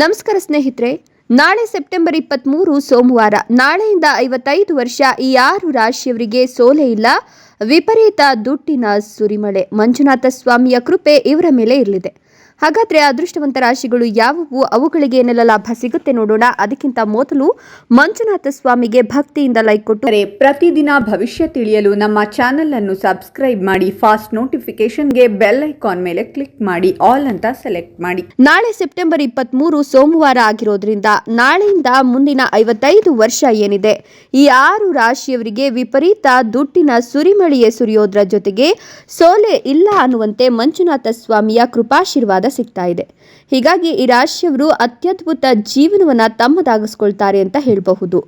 ನಮಸ್ಕಾರ ಸ್ನೇಹಿತರೆ, ನಾಳೆ ಸೆಪ್ಟೆಂಬರ್ ಇಪ್ಪತ್ತ್ಮೂರು ಸೋಮವಾರ, ನಾಳೆಯಿಂದ ಐವತ್ತೈದು ವರ್ಷ ಈ ಆರು ರಾಶಿಯವರಿಗೆ ಸೋಲೆ ಇಲ್ಲ. ವಿಪರೀತ ದುಟ್ಟಿನ ಸುರಿಮಳೆ, ಮಂಜುನಾಥ ಸ್ವಾಮಿಯ ಕೃಪೆ ಇವರ ಮೇಲೆ ಇರಲಿದೆ. ಹಾಗಾದ್ರೆ ಅದೃಷ್ಟವಂತ ರಾಶಿಗಳು ಯಾವುವು? ಅವುಗಳಿಗೆ ಏನೆಲ್ಲ ಲಾಭ ಸಿಗುತ್ತೆ ನೋಡೋಣ. ಅದಕ್ಕಿಂತ ಮೊದಲು ಮಂಜುನಾಥ ಸ್ವಾಮಿಗೆ ಭಕ್ತಿಯಿಂದ ಲೈಕ್ ಕೊಟ್ಟು. ಪ್ರತಿದಿನ ಭವಿಷ್ಯ ತಿಳಿಯಲು ನಮ್ಮ ಚಾನೆಲ್ ಅನ್ನು ಸಬ್ಸ್ಕ್ರೈಬ್ ಮಾಡಿ ಫಾಸ್ಟ್ ನೋಟಿಫಿಕೇಶನ್ಗೆ ಬೆಲ್ ಐಕಾನ್ ಮೇಲೆ ಕ್ಲಿಕ್ ಮಾಡಿ ಆಲ್ ಅಂತ ಸೆಲೆಕ್ಟ್ ಮಾಡಿ. ನಾಳೆ ಸೆಪ್ಟೆಂಬರ್ ಇಪ್ಪತ್ತ್ಮೂರು ಸೋಮವಾರ ಆಗಿರೋದ್ರಿಂದ ನಾಳೆಯಿಂದ ಮುಂದಿನ ಐವತ್ತೈದು ವರ್ಷ ಏನಿದೆ? ಈ ಆರು ರಾಶಿಯವರಿಗೆ ವಿಪರೀತ ದುಡ್ಡಿನ ಸುರಿಮಳೆಯೇ ಸುರಿಯೋದ್ರ ಜೊತೆಗೆ ಸೋಲೆ ಇಲ್ಲ ಅನ್ನುವಂತೆ ಮಂಜುನಾಥ ಸ್ವಾಮಿಯ ಕೃಪಾಶೀರ್ವಾದ ಸಿಗ್ತಾ ಇದೆ ಹೀಗಾಗಿ ಈ ರಾಶಿಯವರು ಅತ್ಯದ್ಭುತ ಜೀವನವನ್ನ ತಮ್ಮದಾಗಿಸ್ಕೊಳ್ತಾರೆ ಅಂತ ಹೇಳಬಹುದು.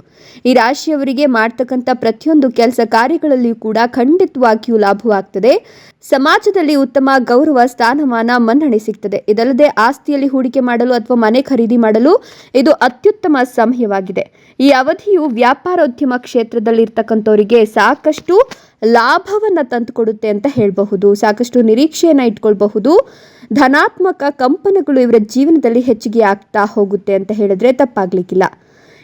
ಈ ರಾಶಿಯವರಿಗೆ ಮಾಡ್ತಕ್ಕಂಥ ಪ್ರತಿಯೊಂದು ಕೆಲಸ ಕಾರ್ಯಗಳಲ್ಲಿಯೂ ಕೂಡ ಖಂಡಿತವಾಗಿಯೂ ಲಾಭವಾಗ್ತದೆ. ಸಮಾಜದಲ್ಲಿ ಉತ್ತಮ ಗೌರವ, ಸ್ಥಾನಮಾನ, ಮನ್ನಣೆ ಸಿಗ್ತದೆ. ಇದಲ್ಲದೆ ಆಸ್ತಿಯಲ್ಲಿ ಹೂಡಿಕೆ ಮಾಡಲು ಅಥವಾ ಮನೆ ಖರೀದಿ ಮಾಡಲು ಇದು ಅತ್ಯುತ್ತಮ ಸಮಯವಾಗಿದೆ. ಈ ಅವಧಿಯು ವ್ಯಾಪಾರೋದ್ಯಮ ಕ್ಷೇತ್ರದಲ್ಲಿ ಇರ್ತಕ್ಕಂಥವರಿಗೆ ಸಾಕಷ್ಟು ಲಾಭವನ್ನ ತಂದುಕೊಡುತ್ತೆ ಅಂತ ಹೇಳಬಹುದು, ಸಾಕಷ್ಟು ನಿರೀಕ್ಷೆಯನ್ನು ಇಟ್ಕೊಳ್ಬಹುದು, ಧನಾತ್ಮಕ ಕಂಪನಗಳು ಇವರ ಜೀವನದಲ್ಲಿ ಹೆಚ್ಚಿಗೆ ಆಗ್ತಾ ಹೋಗುತ್ತೆ ಅಂತ ಹೇಳಿದ್ರೆ ತಪ್ಪಾಗ್ಲಿಕ್ಕಿಲ್ಲ.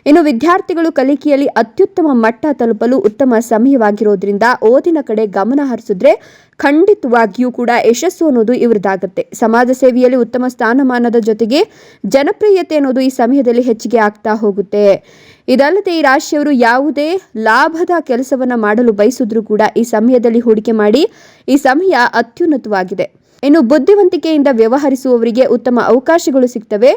ಇನ್ನು ವಿದ್ಯಾರ್ಥಿಗಳು ಕಲಿಕೆಯಲ್ಲಿ ಅತ್ಯುತ್ತಮ ಮಟ್ಟ ತಲುಪಲು ಉತ್ತಮ ಸಮಯವಾಗಿರೋದ್ರಿಂದ ಓದಿನ ಕಡೆ ಗಮನ ಹರಿಸಿದ್ರೆ ಖಂಡಿತವಾಗಿಯೂ ಕೂಡ ಯಶಸ್ಸು ಅನ್ನೋದು ಇವರದಾಗುತ್ತೆ ಸಮಾಜ ಸೇವೆಯಲ್ಲಿ ಉತ್ತಮ ಸ್ಥಾನಮಾನದ ಜೊತೆಗೆ ಜನಪ್ರಿಯತೆ ಅನ್ನೋದು ಈ ಸಮಯದಲ್ಲಿ ಹೆಚ್ಚಿಗೆ ಆಗ್ತಾ ಹೋಗುತ್ತೆ. ಇದಲ್ಲದೆ ಈ ರಾಶಿಯವರು ಯಾವುದೇ ಲಾಭದ ಕೆಲಸವನ್ನ ಮಾಡಲು ಬಯಸಿದ್ರು ಕೂಡ ಈ ಸಮಯದಲ್ಲಿ ಹೂಡಿಕೆ ಮಾಡಿ ಈ ಸಮಯ ಅತ್ಯುನ್ನತವಾಗಿದೆ. ಇನ್ನು ಬುದ್ಧಿವಂತಿಕೆಯಿಂದ ವ್ಯವಹರಿಸುವವರಿಗೆ ಉತ್ತಮ ಅವಕಾಶಗಳು ಸಿಗ್ತವೆ.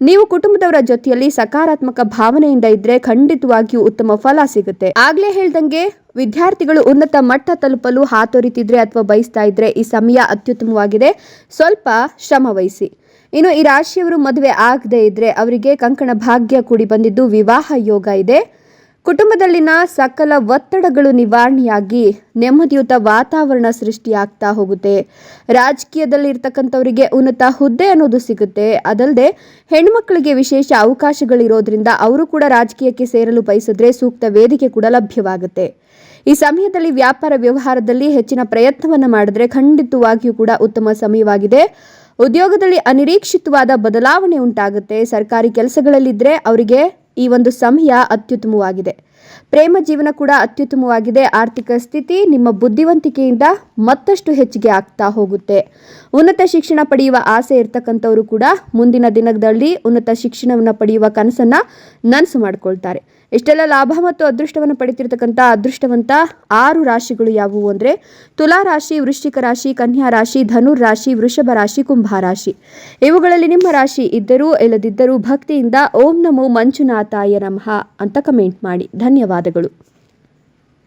ನೀವು ಕುಟುಂಬದವರ ಜೊತೆಯಲ್ಲಿ ಸಕಾರಾತ್ಮಕ ಭಾವನೆಯಿಂದ ಇದ್ರೆ ಖಂಡಿತವಾಗಿಯೂ ಉತ್ತಮ ಫಲ ಸಿಗುತ್ತೆ. ಆಗ್ಲೇ ಹೇಳ್ದಂಗೆ, ವಿದ್ಯಾರ್ಥಿಗಳು ಉನ್ನತ ಮಟ್ಟ ತಲುಪಲು ಹಾತೊರಿತಿದ್ರೆ ಅಥವಾ ಬಯಸ್ತಾ ಇದ್ರೆ ಈ ಸಮಯ ಅತ್ಯುತ್ತಮವಾಗಿದೆ. ಸ್ವಲ್ಪ ಶ್ರಮ ಇನ್ನು ಈ ರಾಶಿಯವರು ಮದುವೆ ಆಗದೆ ಇದ್ರೆ ಅವರಿಗೆ ಕಂಕಣ ಭಾಗ್ಯ ಕೂಡಿ ಬಂದಿದ್ದು ವಿವಾಹ ಯೋಗ ಇದೆ. ಕುಟುಂಬದಲ್ಲಿನ ಸಕಲ ಒತ್ತಡಗಳು ನಿವಾರಣೆಯಾಗಿ ನೆಮ್ಮದಿಯುತ ವಾತಾವರಣ ಸೃಷ್ಟಿಯಾಗ್ತಾ ಹೋಗುತ್ತೆ. ರಾಜಕೀಯದಲ್ಲಿ ಇರ್ತಕ್ಕಂಥವರಿಗೆ ಉನ್ನತ ಹುದ್ದೆ ಅನ್ನೋದು ಸಿಗುತ್ತೆ. ಅದಲ್ಲದೆ ಹೆಣ್ಮಕ್ಳಿಗೆ ವಿಶೇಷ ಅವಕಾಶಗಳಿರೋದ್ರಿಂದ ಅವರು ಕೂಡ ರಾಜಕೀಯಕ್ಕೆ ಸೇರಲು ಬಯಸಿದ್ರೆ ಸೂಕ್ತ ವೇದಿಕೆ ಕೂಡ ಲಭ್ಯವಾಗುತ್ತೆ. ಈ ಸಮಯದಲ್ಲಿ ವ್ಯಾಪಾರ ವ್ಯವಹಾರದಲ್ಲಿ ಹೆಚ್ಚಿನ ಪ್ರಯತ್ನವನ್ನು ಮಾಡಿದ್ರೆ ಖಂಡಿತವಾಗಿಯೂ ಕೂಡ ಉತ್ತಮ ಸಮಯವಾಗಿದೆ. ಉದ್ಯೋಗದಲ್ಲಿ ಅನಿರೀಕ್ಷಿತವಾದ ಬದಲಾವಣೆ ಉಂಟಾಗುತ್ತೆ. ಸರ್ಕಾರಿ ಕೆಲಸಗಳಲ್ಲಿದ್ದರೆ ಅವರಿಗೆ ಈ ಒಂದು ಸಮಯ ಅತ್ಯುತ್ತಮವಾಗಿದೆ. ಪ್ರೇಮ ಜೀವನ ಕೂಡ ಅತ್ಯುತ್ತಮವಾಗಿದೆ. ಆರ್ಥಿಕ ಸ್ಥಿತಿ ನಿಮ್ಮ ಬುದ್ಧಿವಂತಿಕೆಯಿಂದ ಮತ್ತಷ್ಟು ಹೆಚ್ಚಿಗೆ ಆಗ್ತಾ ಹೋಗುತ್ತೆ. ಉನ್ನತ ಶಿಕ್ಷಣ ಪಡೆಯುವ ಆಸೆ ಇರ್ತಕ್ಕಂಥವರು ಕೂಡ ಮುಂದಿನ ದಿನದಲ್ಲಿ ಉನ್ನತ ಶಿಕ್ಷಣವನ್ನು ಪಡೆಯುವ ಕನಸನ್ನ ನನಸು ಮಾಡಿಕೊಳ್ತಾರೆ. ಇಷ್ಟೆಲ್ಲ ಲಾಭ ಮತ್ತು ಅದೃಷ್ಟವನ್ನು ಪಡೆತಿರ್ತಕ್ಕಂಥ ಅದೃಷ್ಟವಂತ ಆರು ರಾಶಿಗಳು ಯಾವುವು ಅಂದರೆ ತುಲಾ ರಾಶಿ, ವೃಶ್ಚಿಕ ರಾಶಿ, ಕನ್ಯಾ ರಾಶಿ, ಧನುರ್ ರಾಶಿ, ವೃಷಭ ರಾಶಿ, ಕುಂಭ ರಾಶಿ. ಇವುಗಳಲ್ಲಿ ನಿಮ್ಮ ರಾಶಿ ಇದ್ದರೂ, ಇಲ್ಲದಿದ್ದರೂ ಭಕ್ತಿಯಿಂದ ಓಂ ನಮೋ ಮಂಜುನಾಥಾಯ ನಮಃ ಅಂತ ಕಮೆಂಟ್ ಮಾಡಿ. ಧನ್ಯವಾದಗಳು.